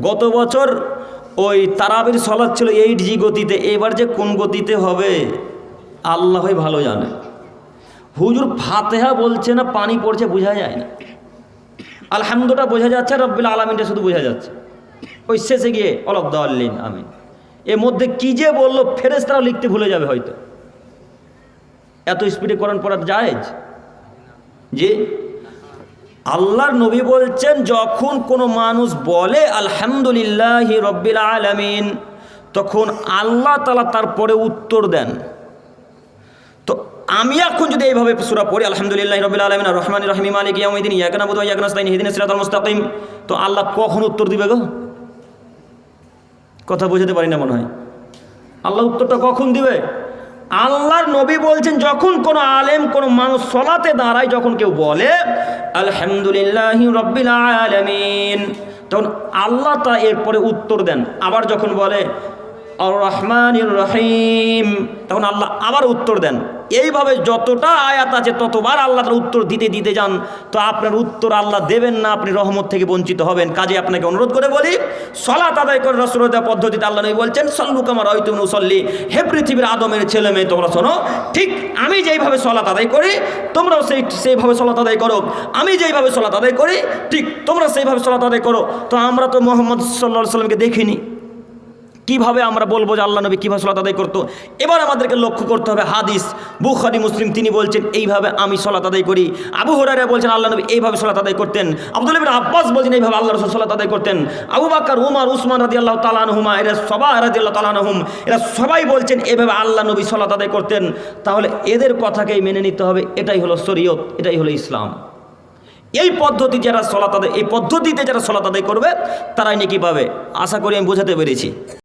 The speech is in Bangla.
গত বছর ওই তারাবির সলাদ ছিল এইট জি গতিতে, এবার যে কোন গতিতে হবে আল্লাহই ভালো জানে। হুজুর ফাতেহা বলছে না, পানি পড়ছে, বোঝা যায় না। আলহামদুটা বোঝা যাচ্ছে, রব্বিল আলমিনটা শুধু বোঝা যাচ্ছে। ওই শেষে গিয়ে অলব দাল্লিন আমি এর মধ্যে কি যে বলল ফেরেস্তারাও লিখতে ভুলে যাবে হয়তো। এত স্পিডে কোরআন পড়া জায়েজ যে? আল্লাহর নবী বলছেন, যখন কোনো মানুষ বলে, আলহামদুলিল্লাহ রব্বিল আলামিন তখন আল্লাহ তালা তারপরে উত্তর দেন। তো আমি এখন যদি এইভাবে সুরা পড়ি, আলহামদুলিল্লাহ রবিল আলমিন রহমান রহমি মালিক ইয়ামিদিন মুস্তাকিম তো আল্লাহ কখন উত্তর দিবে গো? কথা বোঝাতে পারি না মনে হয়। আল্লাহ উত্তরটা কখন দিবে? আল্লাহর নবী বলছেন, যখন কোনো আলেম, কোনো মানুষ সলাতে দাঁড়ায়, যখন কেউ বলে, আলহামদুলিল্লাহ রব্বিল আলমিন তখন আল্লাহ তা এরপরে উত্তর দেন। আবার যখন বলে আর রহমান রহিম তখন আল্লাহ আবার উত্তর দেন। এইভাবে যতটা আয়াত আছে, ততবার আল্লাহ তার উত্তর দিতে দিতে যান। তো আপনার উত্তর আল্লাহ দেবেন না, আপনি রহমত থেকে বঞ্চিত হবেন। কাজে আপনাকে অনুরোধ করে বলি, সলাত আদায় করে রসরতা পদ্ধতিতে আল্লাহ বলছেন সল্লুক আমার হয়তো মুসল্লি। হে পৃথিবীর আদমের ছেলে মেয়ে, তোমরা শোনো, ঠিক আমি যেইভাবে সলাত আদায় করি, তোমরাও সেই, সেইভাবে সলাত আদায় করো। আমি যেইভাবে সলাত আদায় করি, ঠিক তোমরা সেইভাবে সলাত আদায় করো। তো আমরা তো মোহাম্মদ সাল্লাহ সাল্লামকে দেখিনি। কীভাবে আমরা বলব যে আল্লাহ নবী কীভাবে সলাত আদায় করতো? এবার আমাদেরকে লক্ষ্য করতে হবে হাদিস। বুখারি, মুসলিম, তিনি বলছেন, এইভাবে আমি সলাত আদায় করি। আবু হরারা বলছেন, আল্লাহ নবী এইভাবে সলাত আদায় করতেন। আব্দুল ইবিন আব্বাস বলছেন, এইভাবে আল্লাহ রসুল সলাত আদায় করতেন। আবু বাক্কার, উমার, উসমান রাদি আল্লাহ তালানহুমা এরা সবাই রাদি আল্লাহ তালানহুম এরা সবাই বলছেন এভাবে আল্লাহ নবী সলাত আদায় করতেন। তাহলে এদের কথাকেই মেনে নিতে হবে, এটাই হলো শরীয়ত, এটাই হলো ইসলাম। এই পদ্ধতি যারা সলাত আদায়, এই পদ্ধতিতে যারা সলাত আদায় করবে, তারাই নাকি পাবে। আশা করি আমি বোঝাতে পেরেছি।